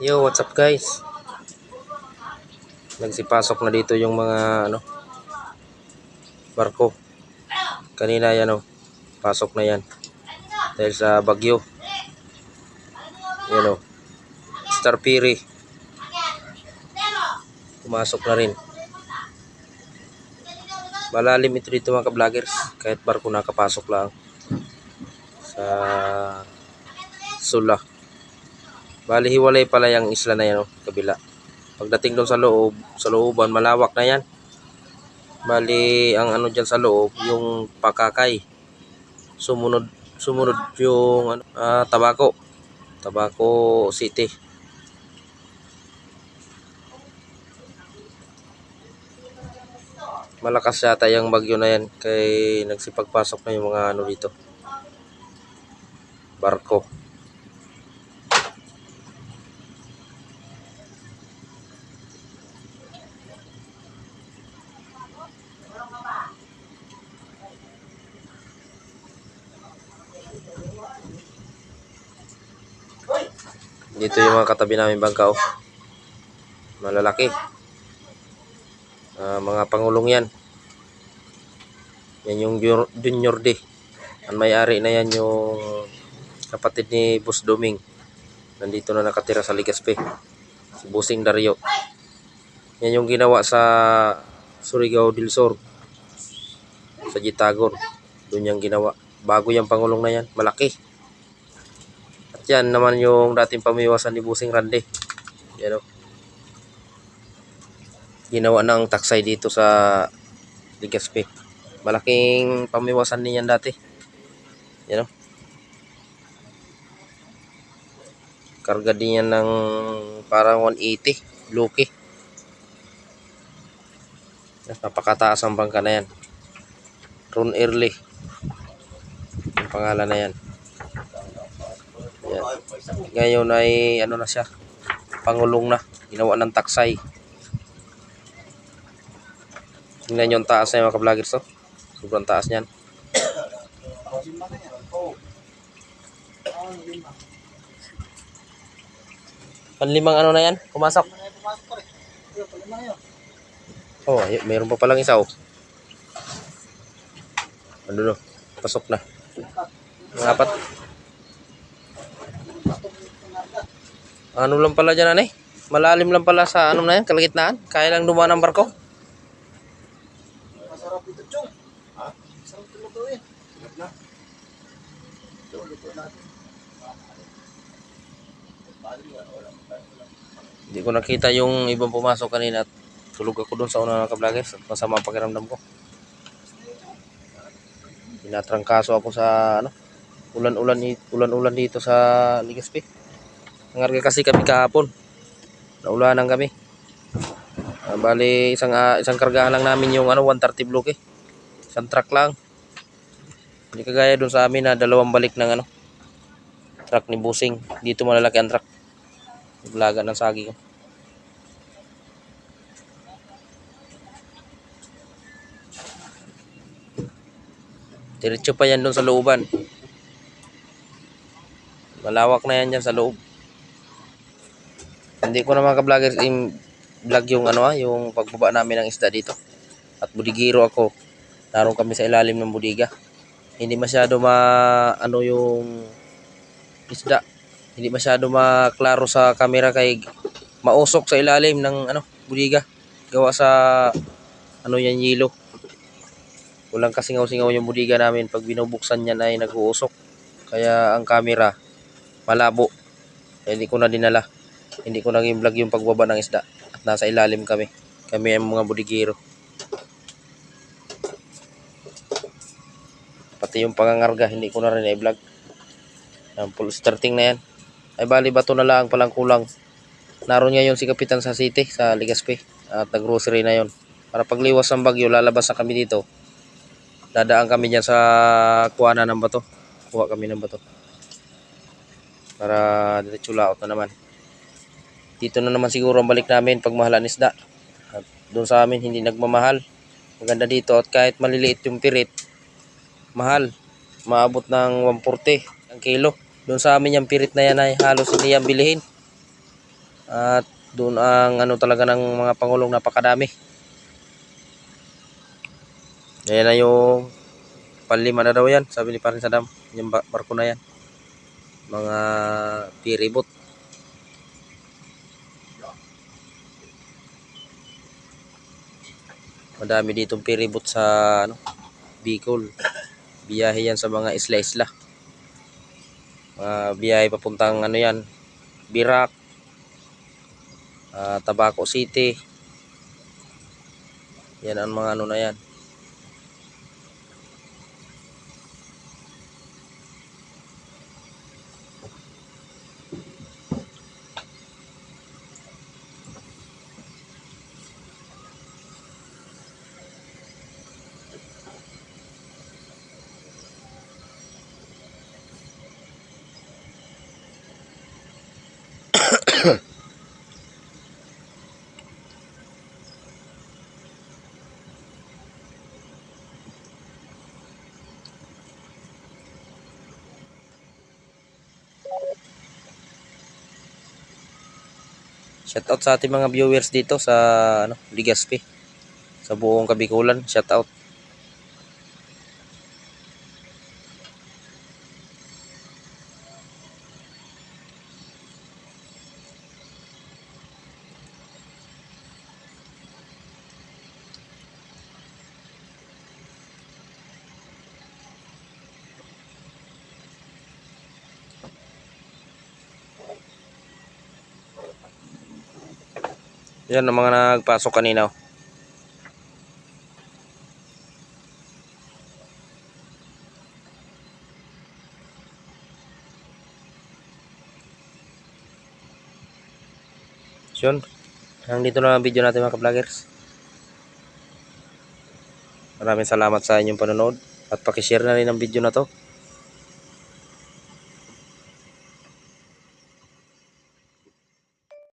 Yo, what's up guys? Nagsipasok na dito yung mga ano barko. Kanina yan oh. Pasok na yan. Dahil sa bagyo. Yan oh. Star Piri. Pumasok na rin. Malalim ito dito mga ka-vloggers. Kahit barko nakapasok lang. Sa Sula. Bali, hiwalay pala yung isla na yan, oh, kabila. Pagdating doon sa loob, sa looban, malawak na yan. Bali, ang ano dyan sa loob, yung pakakay. Sumunod, sumunod yung ano, ah, tabako. Tabako City. Malakas yata yung bagyo na yan kay nagsipagpasok na yung mga ano dito. Barko. Dito yung mga katabi namin bangka oh. Malalaki. Ah, mga pangulong yan. Yan yung jur- junior D. Ang may-ari na yan yung kapatid ni Boss Doming. Nandito na nakatira sa Ligaspe. Si Busing Dario. Yan yung ginawa sa Surigao del Sur. Sa Jitagon. Doon yung ginawa. Bago yung pangulong na yan. Malaki. At yan naman yung dating pamiwasan ni Busing Rande. Yan o. Ginawa ng taksay dito sa Ligaspe. Malaking pamiwasan niyan dati. Yan o. Karga din yan ng parang 180. Luki. Napakataas ang bangka na yan. Ron Early. Ang pangalan na yan. Yan. Ngayon ay ano na siya. Pangulong na. Ginawa ng taksay. Tingnan yung taas na yung mga ka-vloggers to. Sobrang taas niyan. Panlimang ano na yan? Pumasok. Oh, ay- mayroon pa palang isa oh. Ano no? Pasok na. Apat. Ano lang pala dyan, anay? Malalim lang pala sa ano na yan, kalagitnaan. Kaya lang dumaan ang barko. Masarap ito, Chong. Ha? Masarap ito lutuin. Sarap na. Chong, luto natin. Hindi ko nakita yung ibang pumasok kanina at tulog ako doon sa una ng ka-vloggers at masama ang pakiramdam ko. Tinatrangkaso ako sa ano, ulan-ulan ulan-ulan dito sa Ligaspi. Nangarga kasi kami kahapon. Naulanan kami. Ah, bali isang ah, isang kargahan lang namin yung ano 130 block eh. Isang truck lang. Hindi kagaya doon sa amin na dalawang balik ng ano truck ni Busing. Dito malalaki ang truck. Blaga ng sagi ko. Diretso pa yan doon sa looban. Malawak na yan dyan sa loob. Hindi ko naman ka-vloggers i-vlog yung ano ah, yung pagbaba namin ng isda dito. At budigiro ako. Naroon kami sa ilalim ng budiga. Hindi masyado ma ano yung isda. Hindi masyado maklaro sa camera kay mausok sa ilalim ng ano budiga. Gawa sa ano yan yelo. Walang kasingaw-singaw yung budiga namin pag binubuksan niyan ay nag-uusok. Kaya ang camera malabo. Kaya hindi ko na dinala. Hindi ko naging vlog yung pagbaba ng isda. At nasa ilalim kami. Kami ang mga budigiro. Pati yung pangangarga, hindi ko na rin i-vlog. Ang full starting na yan. Ay bali bato na lang palang kulang. Naroon ngayon si Kapitan sa city, sa Ligaspi. At nag-grocery na yon. Para pagliwas ng bagyo, lalabas na kami dito. Dadaan kami dyan sa kuwanan ng bato. Kuha kami ng bato. Para diretso laot na naman. Dito na naman siguro ang balik namin pag mahalan isda. At doon sa amin hindi nagmamahal. Maganda dito at kahit maliliit yung pirit, mahal. Maabot ng 140 ang kilo. Doon sa amin yung pirit na yan ay halos hindi yan bilihin. At doon ang ano talaga ng mga pangulong napakadami. Ayan na yung panlima na daw yan, sabi ni Parin Sadam. Yung ba- barko na yan. Mga piribot. Madami ditong piribot sa ano, Bicol. Biyahe yan sa mga isla-isla. Mga biyahe papuntang ano yan, Birak, ah, Tabaco City. Yan ang mga ano na yan. Shout out sa ating mga viewers dito sa ano, Ligaspi. Sa buong Kabikulan, shout out. Yan ang mga nagpasok kanina. oh. So, Yun. Hanggang dito na ang video natin mga ka-vloggers. Maraming salamat sa inyong panonood at pakishare na rin ang video na to